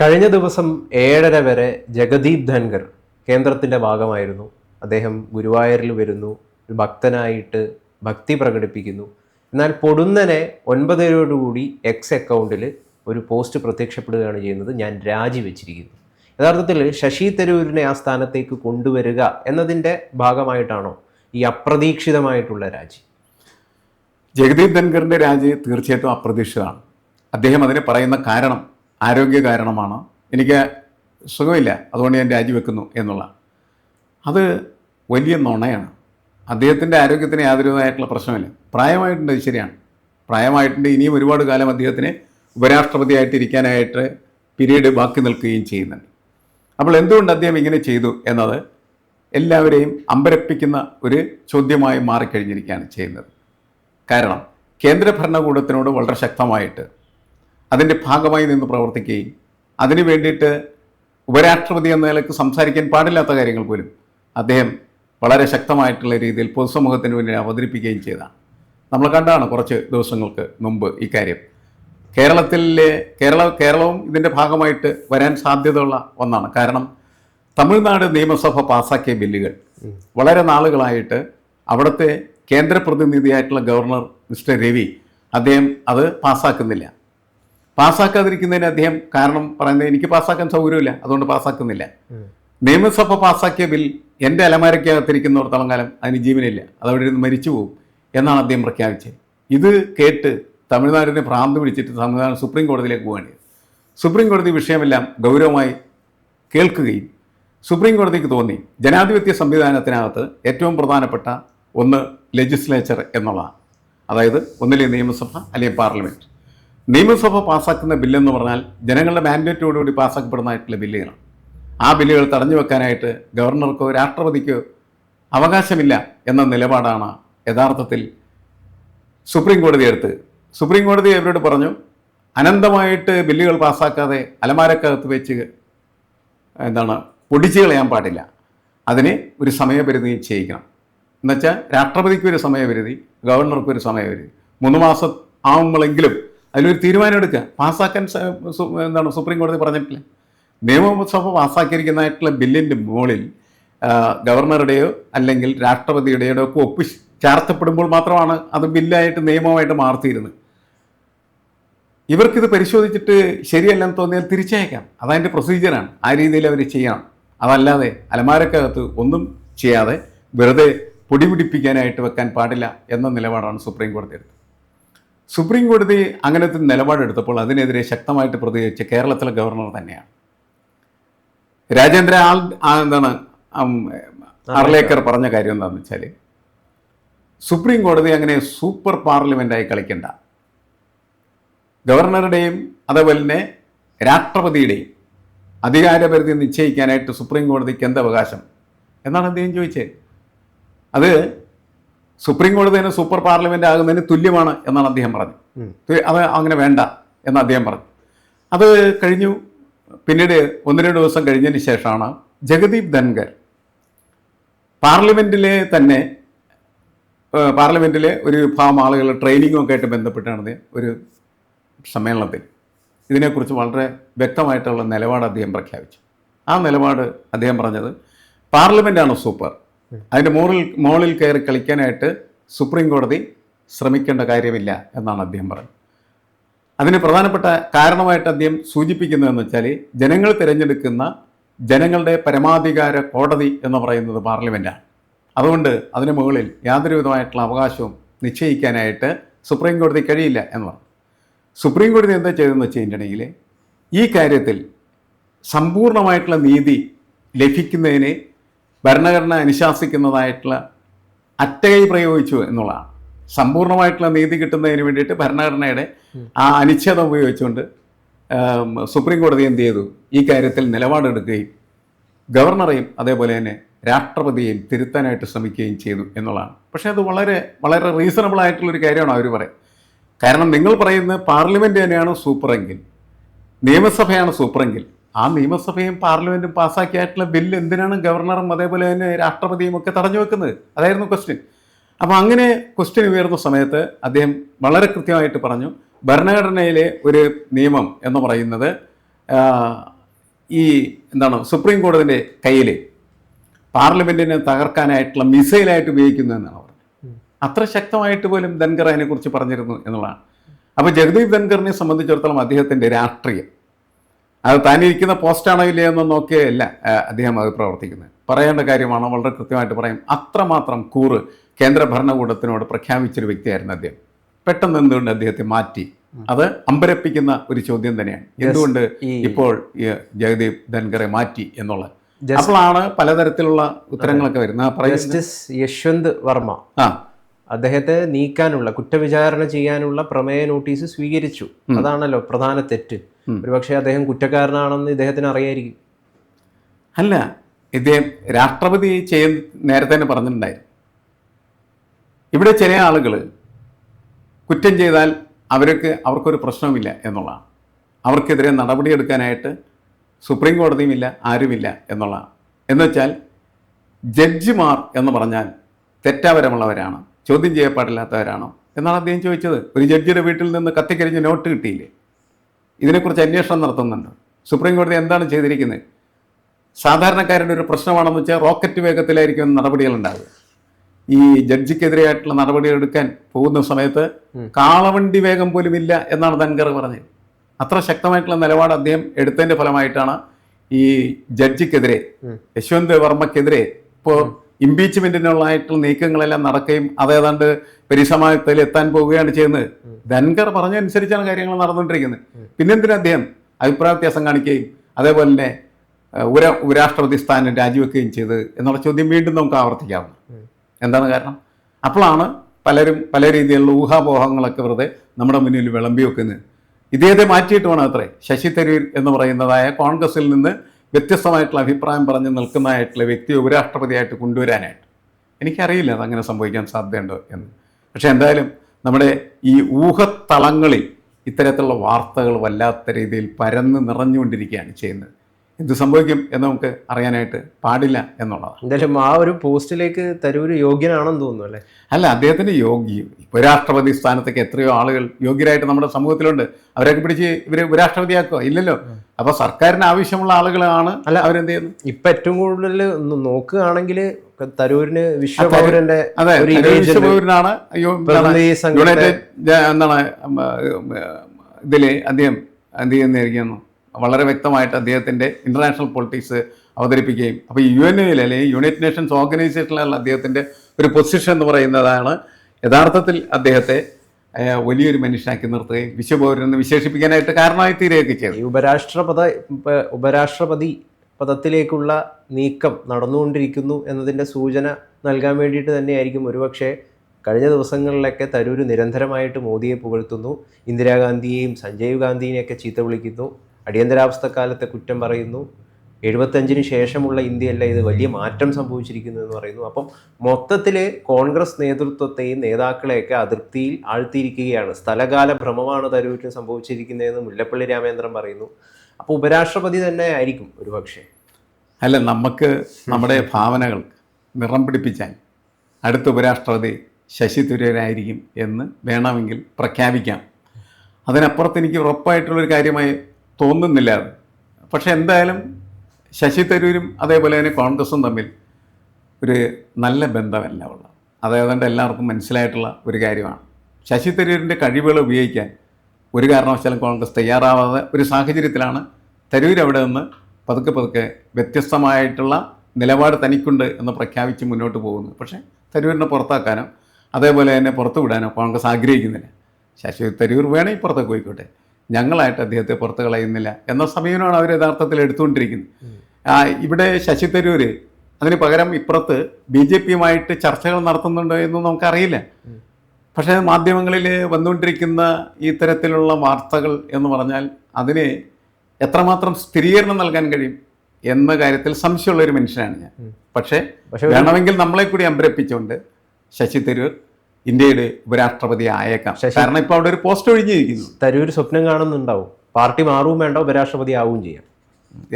കഴിഞ്ഞ ദിവസം ഏഴര വരെ ജഗദീപ് ധൻകർ കേന്ദ്രത്തിന്റെ ഭാഗമായിരുന്നു. അദ്ദേഹം ഗുരുവായൂരിൽ വരുന്നു ഭക്തനായിട്ട് ഭക്തി പ്രകടിപ്പിക്കുന്നു. എന്നാൽ പൊടുന്നനെ ഒൻപതരയോടുകൂടി എക്സ് അക്കൗണ്ടിൽ ഒരു പോസ്റ്റ് പ്രത്യക്ഷപ്പെടുകയാണ് ചെയ്യുന്നത്. ഞാൻ രാജിവെച്ചിരിക്കുന്നു. യഥാർത്ഥത്തിൽ ശശി തരൂരിനെ ആ സ്ഥാനത്തേക്ക് കൊണ്ടുവരിക എന്നതിന്റെ ഭാഗമായിട്ടാണോ ഈ അപ്രതീക്ഷിതമായിട്ടുള്ള രാജി? ജഗദീപ് ധൻഖറിന്റെ രാജി തീർച്ചയായിട്ടും അപ്രതീക്ഷിതമാണ്. അദ്ദേഹം അതിന് പറയുന്ന കാരണം ആരോഗ്യ കാരണമാണ് എനിക്ക് സുഖമില്ല. അതുകൊണ്ട് ഞാൻ രാജിവെക്കുന്നു എന്നുള്ള. അത് വലിയ നുണയാണ്. അദ്ദേഹത്തിന്റെ ആരോഗ്യത്തിന് യാതൊരുവിധമായിട്ടുള്ള പ്രശ്നമില്ല. പ്രായമായിട്ടുണ്ട് അത് ശരിയാണ്. പ്രായമായിട്ടുണ്ട് ഇനിയും ഒരുപാട് കാലം അദ്ദേഹത്തിന് ഉപരാഷ്ട്രപതിയായിട്ട് ഇരിക്കാനായിട്ട് പിരീഡ് ബാക്കി നിൽക്കുകയും ചെയ്യുന്നുണ്ട്. അപ്പോൾ എന്തുകൊണ്ട് അദ്ദേഹം ഇങ്ങനെ ചെയ്തു എന്നത് എല്ലാവരെയും അമ്പരപ്പിക്കുന്ന ഒരു ചോദ്യമായി മാറിക്കഴിഞ്ഞിരിക്കുകയാണ് ചെയ്യുന്നത്. കാരണം കേന്ദ്ര ഭരണകൂടത്തിനോട് വളരെ ശക്തമായിട്ട് അതിന്റെ ഭാഗമായി നിന്ന് പ്രവർത്തിക്കുകയും അതിനു വേണ്ടിയിട്ട് ഉപരാഷ്ട്രപതി എന്ന നിലയ്ക്ക് സംസാരിക്കാൻ പാടില്ലാത്ത കാര്യങ്ങൾ പോലും അദ്ദേഹം വളരെ ശക്തമായിട്ടുള്ള രീതിയിൽ പൊതുസമൂഹത്തിന് മുന്നിൽ അവതരിപ്പിക്കുകയും ചെയ്തതാണ് നമ്മൾ കണ്ടാണ് കുറച്ച് ദിവസങ്ങൾക്ക് മുമ്പ് ഇക്കാര്യം കേരളത്തിലെ കേരള കേരളവും ഇതിന്റെ ഭാഗമായിട്ട് വരാൻ സാധ്യതയുള്ള ഒന്നാണ്. കാരണം തമിഴ്നാട് നിയമസഭ പാസാക്കിയ ബില്ലുകൾ വളരെ നാളുകളായിട്ട് അവിടുത്തെ കേന്ദ്ര പ്രതിനിധിയായിട്ടുള്ള ഗവർണർ മിസ്റ്റർ രവി അദ്ദേഹം അത് പാസ്സാക്കുന്നില്ല പാസ്സാക്കാതിരിക്കുന്നതിന് അദ്ദേഹം കാരണം പറയുന്നത് എനിക്ക് പാസ്സാക്കാൻ സൗകര്യമില്ല അതുകൊണ്ട് പാസ്സാക്കുന്നില്ല. നിയമസഭ പാസ്സാക്കിയ ബിൽ എന്റെ അലമാരയ്ക്കകത്തിരിക്കുന്നവർത്തോളം കാലം അതിന് ജീവനില്ല അതവിടെ ഇരുന്ന് മരിച്ചു പോകും എന്നാണ് അദ്ദേഹം പ്രഖ്യാപിച്ചത്. ഇത് കേട്ട് തമിഴ്നാടിനെ ഭ്രാന്ത് പിടിച്ചിട്ട് തമിഴ്നാട് സുപ്രീം കോടതിയിലേക്ക് പോവാണ് സുപ്രീം കോടതി വിഷയമെല്ലാം ഗൗരവമായി കേൾക്കുകയും സുപ്രീം കോടതിക്ക് തോന്നി ജനാധിപത്യ സംവിധാനത്തിനകത്ത് ഏറ്റവും പ്രധാനപ്പെട്ട ഒന്ന് ലെജിസ്ലേച്ചർ എന്നുള്ളതാണ്. അതായത് ഒന്നിലെ നിയമസഭ അല്ലെങ്കിൽ പാർലമെന്റ് നിയമസഭ പാസ്സാക്കുന്ന ബില്ലെന്ന് പറഞ്ഞാൽ ജനങ്ങളുടെ മാൻഡേറ്റോടുകൂടി പാസ്സാക്കപ്പെടുന്നതായിട്ടുള്ള ബില്ലുകളാണ്. ആ ബില്ലുകൾ തടഞ്ഞു വെക്കാനായിട്ട് ഗവർണർക്കോ രാഷ്ട്രപതിക്കോ അവകാശമില്ല എന്ന നിലപാടാണ് യഥാർത്ഥത്തിൽ സുപ്രീം കോടതി എടുത്ത്. സുപ്രീം കോടതി അവരോട് പറഞ്ഞു അനന്തമായിട്ട് ബില്ലുകൾ പാസ്സാക്കാതെ അലമാരക്കകത്ത് വെച്ച് എന്താണ് പൊടിച്ചു കളയാൻ പാടില്ല. അതിന് ഒരു സമയപരിധി ചെയ്യിക്കണം എന്നുവെച്ചാൽ രാഷ്ട്രപതിക്ക് ഒരു സമയപരിധി ഗവർണർക്ക് ഒരു സമയപരിധി. മൂന്ന് മാസം ആവുമ്പോഴെങ്കിലും അതിലൊരു തീരുമാനം എടുക്കുക പാസ്സാക്കാൻ എന്താണ് സുപ്രീം കോടതി പറഞ്ഞിട്ടില്ല? നിയമസഭ പാസ്സാക്കിയിരിക്കുന്നതായിട്ടുള്ള ബില്ലിന്റെ മുകളിൽ ഗവർണറുടെയോ അല്ലെങ്കിൽ രാഷ്ട്രപതിയുടെയോ ഒക്കെ ഒപ്പ് ചാർത്തപ്പെടുമ്പോൾ മാത്രമാണ് അത് ബില്ലായിട്ട് നിയമമായിട്ട് മാർത്തിയിരുന്നത് ഇവർക്കിത് പരിശോധിച്ചിട്ട് ശരിയല്ലെന്ന് തോന്നിയാൽ തിരിച്ചയക്കാം. അതതിന്റെ പ്രൊസീജിയറാണ് ആ രീതിയിൽ അവർ ചെയ്യണം. അതല്ലാതെ അലമാരക്കകത്ത് ഒന്നും ചെയ്യാതെ വെറുതെ പൊടിപിടിപ്പിക്കാനായിട്ട് വെക്കാൻ പാടില്ല എന്ന നിലപാടാണ് സുപ്രീം കോടതി എടുത്തത്. സുപ്രീം കോടതി അങ്ങനത്തെ നിലപാടെടുത്തപ്പോൾ അതിനെതിരെ ശക്തമായിട്ട് പ്രതികരിച്ച കേരളത്തിലെ ഗവർണർ തന്നെയാണ്. രാജേന്ദ്ര ആൾ എന്താണ് അർലേക്കർ പറഞ്ഞ കാര്യം എന്താണെന്ന് വെച്ചാൽ സുപ്രീം കോടതി അങ്ങനെ സൂപ്പർ പാർലമെന്റായി കളിക്കണ്ട. ഗവർണറുടെയും അതേപോലെ തന്നെ രാഷ്ട്രപതിയുടെയും അധികാരപരിധി നിശ്ചയിക്കാനായിട്ട് സുപ്രീം കോടതിക്ക് എന്ത് അവകാശം? എന്നാണ് അദ്ദേഹം ചോദിച്ചത്. അത് സുപ്രീം കോടതി തന്നെ സൂപ്പർ പാർലമെന്റ് ആകുന്നതിന് തുല്യമാണ് എന്നാണ് അദ്ദേഹം പറഞ്ഞു. അത് അങ്ങനെ വേണ്ട എന്ന് അദ്ദേഹം പറഞ്ഞു. അത് കഴിഞ്ഞു. പിന്നീട് ഒന്ന് രണ്ട് ദിവസം കഴിഞ്ഞതിന് ശേഷമാണ് ജഗദീപ് ധൻഖർ പാർലമെന്റിലെ തന്നെ പാർലമെന്റിലെ പാർലമെന്റിലെ ഒരു വിഭാഗം ആളുകൾ ട്രെയിനിങ്ങും ഒക്കെ ആയിട്ട് ബന്ധപ്പെട്ടാണ് ഒരു സമ്മേളനത്തിൽ. ഇതിനെക്കുറിച്ച് വളരെ വ്യക്തമായിട്ടുള്ള നിലപാട് അദ്ദേഹം പ്രഖ്യാപിച്ചു. ആ നിലപാട് അദ്ദേഹം പറഞ്ഞത് പാർലമെന്റാണ് സൂപ്പർ. അതിന്റെ മുകളിൽ മുകളിൽ കയറി കളിക്കാനായിട്ട് സുപ്രീം കോടതി ശ്രമിക്കേണ്ട കാര്യമില്ല എന്നാണ് അദ്ദേഹം പറഞ്ഞത്. അതിന് പ്രധാനപ്പെട്ട കാരണമായിട്ട് അദ്ദേഹം സൂചിപ്പിക്കുന്നതെന്ന് വെച്ചാൽ ജനങ്ങൾ തിരഞ്ഞെടുക്കുന്ന ജനങ്ങളുടെ പരമാധികാര കോടതി എന്ന് പറയുന്നത് പാർലമെന്റാണ് അതുകൊണ്ട് അതിന് മുകളിൽ യാതൊരു വിധമായിട്ടുള്ള അവകാശവും നിശ്ചയിക്കാനായിട്ട് സുപ്രീം കോടതി കഴിയില്ല എന്ന് പറഞ്ഞു. സുപ്രീം കോടതി എന്താ ചെയ്തതെന്ന് വെച്ച് കഴിഞ്ഞിട്ടുണ്ടെങ്കിൽ ഈ കാര്യത്തിൽ സമ്പൂർണമായിട്ടുള്ള നീതി ലഭിക്കുന്നതിന് ഭരണഘടന അനുശാസിക്കുന്നതായിട്ടുള്ള അറ്റകൈ പ്രയോഗിച്ചു എന്നുള്ളതാണ്. സമ്പൂർണമായിട്ടുള്ള നീതി കിട്ടുന്നതിന് വേണ്ടിയിട്ട് ഭരണഘടനയുടെ ആ അനുച്ഛേദം ഉപയോഗിച്ചുകൊണ്ട് സുപ്രീം കോടതി എന്ത് ചെയ്തു? ഈ കാര്യത്തിൽ നിലപാടെടുക്കുകയും ഗവർണറെയും അതേപോലെ തന്നെ രാഷ്ട്രപതിയെയും തിരുത്താനായിട്ട് ശ്രമിക്കുകയും ചെയ്തു എന്നുള്ളതാണ്. പക്ഷേ അത് വളരെ വളരെ റീസണബിൾ ആയിട്ടുള്ളൊരു കാര്യമാണ് അവർ പറയുന്നത്. കാരണം നിങ്ങൾ പറയുന്നത് പാർലമെന്റ് തന്നെയാണ് സൂപ്പറെങ്കിൽ നിയമസഭയാണ് സൂപ്പറെങ്കിൽ ആ നിയമസഭയും പാർലമെന്റും പാസ്സാക്കിയായിട്ടുള്ള ബില്ല് എന്തിനാണ് ഗവർണറും അതേപോലെ തന്നെ രാഷ്ട്രപതിയും ഒക്കെ തടഞ്ഞു വെക്കുന്നത്? അതായിരുന്നു ക്വസ്റ്റ്യൻ അപ്പോൾ അങ്ങനെ ക്വസ്റ്റ്യൻ ഉയർന്ന സമയത്ത് അദ്ദേഹം വളരെ കൃത്യമായിട്ട് പറഞ്ഞു ഭരണഘടനയിലെ ഒരു നിയമം എന്ന് പറയുന്നത് ഈ എന്താണ് സുപ്രീം കോടതിന്റെ കയ്യിൽ പാർലമെന്റിനെ തകർക്കാനായിട്ടുള്ള മിസൈലായിട്ട് ഉപയോഗിക്കുന്നു എന്നാണ് പറഞ്ഞത്. അത്ര ശക്തമായിട്ട് പോലും ധൻഖർ അതിനെക്കുറിച്ച് പറഞ്ഞിരുന്നു എന്നുള്ളതാണ്. അപ്പോൾ ജഗദീപ് ധൻഖറിനെ സംബന്ധിച്ചിടത്തോളം അദ്ദേഹത്തിന്റെ രാഷ്ട്രീയം അത് താനിരിക്കുന്ന പോസ്റ്റാണോ ഇല്ലയോ എന്ന് നോക്കിയല്ല അദ്ദേഹം അത് പ്രവർത്തിക്കുന്നത്. പറയേണ്ട കാര്യമാണ് വളരെ കൃത്യമായിട്ട് പറയും. അത്രമാത്രം കൂറ് കേന്ദ്ര ഭരണകൂടത്തിനോട് പ്രഖ്യാപിച്ചൊരു വ്യക്തിയായിരുന്നു അദ്ദേഹം. പെട്ടെന്ന് എന്തുകൊണ്ട് അദ്ദേഹത്തെ മാറ്റി? അത് അമ്പരപ്പിക്കുന്ന ഒരു ചോദ്യം തന്നെയാണ്. എന്തുകൊണ്ട് ഇപ്പോൾ ജഗദീപ് ധൻഖറെ മാറ്റി എന്നുള്ളത്? അപ്പോഴാണ് പലതരത്തിലുള്ള ഉത്തരങ്ങളൊക്കെ വരുന്നത്. ജസ്റ്റിസ് യശ്വന്ത് വർമ്മ ആ. അദ്ദേഹത്തെ നീക്കാനുള്ള കുറ്റവിചാരണ ചെയ്യാനുള്ള പ്രമേയ നോട്ടീസ് സ്വീകരിച്ചു. അതാണല്ലോ പ്രധാന തെറ്റ്. ഒരുപക്ഷെ അദ്ദേഹം കുറ്റക്കാരനാണെന്ന് ഇദ്ദേഹത്തിന് അറിയായിരിക്കും. അല്ല ഇദ്ദേഹം രാഷ്ട്രപതി ചെയ്യ നേരത്തെ തന്നെ പറഞ്ഞിട്ടുണ്ടായിരുന്നു. ഇവിടെ ചില ആളുകൾ കുറ്റം ചെയ്താൽ അവർക്ക് അവർക്കൊരു പ്രശ്നവുമില്ല എന്നുള്ളതാണ്. അവർക്കെതിരെ നടപടിയെടുക്കാനായിട്ട് സുപ്രീം കോടതിയുമില്ല ആരുമില്ല എന്നുള്ളതാണ്. എന്നുവെച്ചാൽ ജഡ്ജിമാർ എന്ന് പറഞ്ഞാൽ തെറ്റാപരമുള്ളവരാണ് ചോദ്യം ചെയ്യപ്പാടില്ലാത്തവരാണോ? എന്നാണ് അദ്ദേഹം ചോദിച്ചത്. ഒരു ജഡ്ജിയുടെ വീട്ടിൽ നിന്ന് കത്തിക്കരിഞ്ഞ് നോട്ട് കിട്ടിയില്ലേ? ഇതിനെക്കുറിച്ച് അന്വേഷണം നടത്തുന്നുണ്ട്. സുപ്രീം കോടതി എന്താണ് ചെയ്തിരിക്കുന്നത്? സാധാരണക്കാരുടെ ഒരു പ്രശ്നമാണെന്ന് വെച്ചാൽ റോക്കറ്റ് വേഗത്തിലായിരിക്കും നടപടികൾ ഉണ്ടാവുക. ഈ ജഡ്ജിക്കെതിരെയായിട്ടുള്ള നടപടികൾ എടുക്കാൻ പോകുന്ന സമയത്ത് കാളവണ്ടി വേഗം പോലും ഇല്ല എന്നാണ് ധൻഖർ പറഞ്ഞത്. അത്ര ശക്തമായിട്ടുള്ള നിലപാട് അദ്ദേഹം എടുത്തതിന്റെ ഫലമായിട്ടാണ് ഈ ജഡ്ജിക്കെതിരെ യശ്വന്ത് വർമ്മക്കെതിരെ ഇപ്പോൾ ഇമ്പീച്ച്മെന്റിനുള്ളതായിട്ടുള്ള നീക്കങ്ങളെല്ലാം നടക്കുകയും അതേതാണ്ട് പരിസമായത്തിൽ എത്താൻ പോവുകയാണ് ചെയ്യുന്നത്. ധൻകർ പറഞ്ഞനുസരിച്ചാണ് കാര്യങ്ങൾ നടന്നുകൊണ്ടിരിക്കുന്നത്. പിന്നെന്തിനു അദ്ദേഹം അഭിപ്രായ വ്യത്യാസം കാണിക്കുകയും അതേപോലെ തന്നെ ഉര ഉപര ഉപരാഷ്ട്രപതി സ്ഥാനം രാജിവെക്കുകയും ചെയ്ത് എന്നുള്ള ചോദ്യം വീണ്ടും നമുക്ക് ആവർത്തിക്കാവുന്നു. എന്താണ് കാരണം? അപ്പോഴാണ് പലരും പല രീതിയിലുള്ള ഊഹാപോഹങ്ങളൊക്കെ വെറുതെ നമ്മുടെ മുന്നിൽ വിളമ്പി വെക്കുന്നത് ഇതേതെ മാറ്റിയിട്ട് വേണം അത്രേ. ശശി തരൂർ എന്ന് പറയുന്നതായ കോൺഗ്രസിൽ നിന്ന് വ്യത്യസ്തമായിട്ടുള്ള അഭിപ്രായം പറഞ്ഞ് നിൽക്കുന്നതായിട്ടുള്ള വ്യക്തി ഉപരാഷ്ട്രപതിയായിട്ട് കൊണ്ടുവരാനായിട്ട്. എനിക്കറിയില്ല അതങ്ങനെ സംഭവിക്കാൻ സാധ്യതയുണ്ടോ എന്ന്. പക്ഷേ എന്തായാലും നമ്മുടെ ഈ ഊഹത്തളങ്ങളിൽ ഇത്തരത്തിലുള്ള വാർത്തകൾ വല്ലാത്ത രീതിയിൽ പരന്ന് നിറഞ്ഞുകൊണ്ടിരിക്കുകയാണ് ചെയ്യുന്നത്. എന്ത് സംഭവിക്കും എന്ന് നമുക്ക് അറിയാനായിട്ട് പാടില്ല എന്നുള്ളതാണ്. എന്തായാലും ആ ഒരു പോസ്റ്റിലേക്ക് തരൂര് യോഗ്യനാണെന്ന് തോന്നുന്നു അല്ലേ? അല്ല അദ്ദേഹത്തിന് യോഗ്യ ഉപരാഷ്ട്രപതി സ്ഥാനത്തേക്ക് എത്രയോ ആളുകൾ യോഗ്യരായിട്ട് നമ്മുടെ സമൂഹത്തിലുണ്ട്. അവരൊക്കെ പിടിച്ച് ഇവർ ഉപരാഷ്ട്രപതിയാക്കുക ഇല്ലല്ലോ. അപ്പോൾ സർക്കാരിന് ആവശ്യമുള്ള ആളുകളാണ് അല്ല അവരെന്ത് ചെയ്യുന്നു ഇപ്പൊ ഏറ്റവും കൂടുതൽ നോക്കുകയാണെങ്കിൽ തരൂരിന് വിശ്വപൗരന്റെ അതെ വിശ്വപൗരനാണ് യുണൈറ്റഡ് എന്താണ് ഇതിൽ അദ്ദേഹം എന്ത് ചെയ്യുന്നതായിരിക്കുന്നു? വളരെ വ്യക്തമായിട്ട് അദ്ദേഹത്തിന്റെ ഇന്റർനാഷണൽ പൊളിറ്റിക്സ് അവതരിപ്പിക്കുകയും അപ്പോൾ യു എൻ എയിൽ അല്ലെങ്കിൽ യുണൈറ്റഡ് നേഷൻസ് ഓർഗനൈസേഷനിലുള്ള അദ്ദേഹത്തിന്റെ ഒരു പൊസിഷൻ എന്ന് പറയുന്നതാണ് യഥാർത്ഥത്തിൽ അദ്ദേഹത്തെ വലിയൊരു മനുഷ്യനാക്കി നിർത്തുകയും വിശ്വപൗരനെന്ന് വിശേഷിപ്പിക്കാനായിട്ട് കാരണമായി തീരുകയൊക്കെ ചെയ്തു. ഉപരാഷ്ട്രപത ഉപരാഷ്ട്രപതി പദത്തിലേക്കുള്ള നീക്കം നടന്നുകൊണ്ടിരിക്കുന്നു എന്നതിന്റെ സൂചന നൽകാൻ വേണ്ടിയിട്ട് തന്നെയായിരിക്കും. ഒരുപക്ഷെ കഴിഞ്ഞ ദിവസങ്ങളിലൊക്കെ തരൂർ നിരന്തരമായിട്ട് മോദിയെ പുകഴ്ത്തുന്നു ഇന്ദിരാഗാന്ധിയെയും സഞ്ജയ് ഗാന്ധിയെയൊക്കെ ചീത്ത വിളിക്കുന്നു. അടിയന്തരാവസ്ഥ കാലത്തെ കുറ്റം പറയുന്നു. എഴുപത്തഞ്ചിന് ശേഷമുള്ള ഇന്ത്യയല്ല ഇത് വലിയ മാറ്റം സംഭവിച്ചിരിക്കുന്നു എന്ന് പറയുന്നു. അപ്പം മൊത്തത്തിൽ കോൺഗ്രസ് നേതൃത്വത്തെയും നേതാക്കളെയൊക്കെ അതിർത്തിയിൽ ആഴ്ത്തിയിരിക്കുകയാണ്. സ്ഥലകാല ഭ്രമമാണ് തരൂരിന് സംഭവിച്ചിരിക്കുന്നതെന്ന് മുല്ലപ്പള്ളി രാമേന്ദ്രൻ പറയുന്നു. അപ്പോൾ ഉപരാഷ്ട്രപതി തന്നെ ആയിരിക്കും ഒരുപക്ഷെ അല്ല നമുക്ക് നമ്മുടെ ഭാവനകൾ നിറം പിടിപ്പിച്ചാൽ അടുത്ത ഉപരാഷ്ട്രപതി ശശി തരൂരായിരിക്കും എന്ന് വേണമെങ്കിൽ പ്രഖ്യാപിക്കാം. അതിനപ്പുറത്ത് എനിക്ക് ഉറപ്പായിട്ടുള്ളൊരു കാര്യമായി തോന്നുന്നില്ല. അത് പക്ഷെ എന്തായാലും ശശി തരൂരും അതേപോലെ തന്നെ കോൺഗ്രസും തമ്മിൽ ഒരു നല്ല ബന്ധമല്ല ഉള്ളത്. അതായത് ഏതാണ്ട് എല്ലാവർക്കും മനസ്സിലായിട്ടുള്ള ഒരു കാര്യമാണ്. ശശി തരൂരിന്റെ കഴിവുകൾ ഉപയോഗിക്കാൻ ഒരു കാരണവശാലും കോൺഗ്രസ് തയ്യാറാവാതെ ഒരു സാഹചര്യത്തിലാണ് തരൂർ അവിടെ നിന്ന് പതുക്കെ പതുക്കെ വ്യത്യസ്തമായിട്ടുള്ള നിലപാട് തനിക്കുണ്ട് എന്ന് പ്രഖ്യാപിച്ച് മുന്നോട്ട് പോകുന്നു പക്ഷേ തരൂരിനെ പുറത്താക്കാനോ അതേപോലെ തന്നെ പുറത്തു വിടാനോ കോൺഗ്രസ് ആഗ്രഹിക്കുന്നില്ല. ശശി തരൂർ വേണമെങ്കിൽ പുറത്തേക്ക് പോയിക്കോട്ടെ. ഞങ്ങളായിട്ട് അദ്ദേഹത്തെ പുറത്ത് കളയുന്നില്ല എന്ന സമീപനമാണ് അവർ യഥാർത്ഥത്തിൽ എടുത്തുകൊണ്ടിരിക്കുന്നത്. ഇവിടെ ശശി തരൂർ അതിന് പകരം ഇപ്പുറത്ത് ബി ജെ പിയുമായിട്ട് ചർച്ചകൾ നടത്തുന്നുണ്ടോ എന്ന് നമുക്കറിയില്ല. പക്ഷേ മാധ്യമങ്ങളിൽ വന്നുകൊണ്ടിരിക്കുന്ന ഈ തരത്തിലുള്ള വാർത്തകൾ എന്ന് പറഞ്ഞാൽ അതിന് എത്രമാത്രം സ്ഥിരീകരണം നൽകാൻ കഴിയും എന്ന കാര്യത്തിൽ സംശയമുള്ള ഒരു മനുഷ്യനാണ് ഞാൻ. പക്ഷേ പക്ഷേ വേണമെങ്കിൽ നമ്മളെ കൂടി അമ്പരപ്പിച്ചുകൊണ്ട് ശശി തരൂർ ഇന്ത്യയുടെ ഉപരാഷ്ട്രപതി ആയേക്കാം. കാരണം ഇപ്പൊ അവിടെ ഒരു പോസ്റ്റ് ഒഴിഞ്ഞിരിക്കുന്നു. തരൂർ സ്വപ്നം കാണുന്നുണ്ടാവും. പാർട്ടി മാറുകയും വേണ്ട ഉപരാഷ്ട്രപതി ആവുകയും ചെയ്യാം.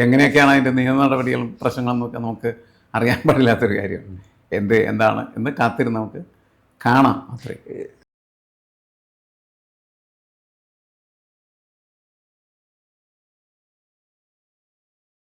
എങ്ങനെയൊക്കെയാണ് അതിന്റെ നിയമ നടപടികളും പ്രശ്നങ്ങളും ഒക്കെ നമുക്ക് അറിയാൻ പാടില്ലാത്തൊരു കാര്യമാണ് എന്ത് എന്താണ് എന്ന് കാത്തിരുന്ന് നമുക്ക് കാണാം അത്രേ.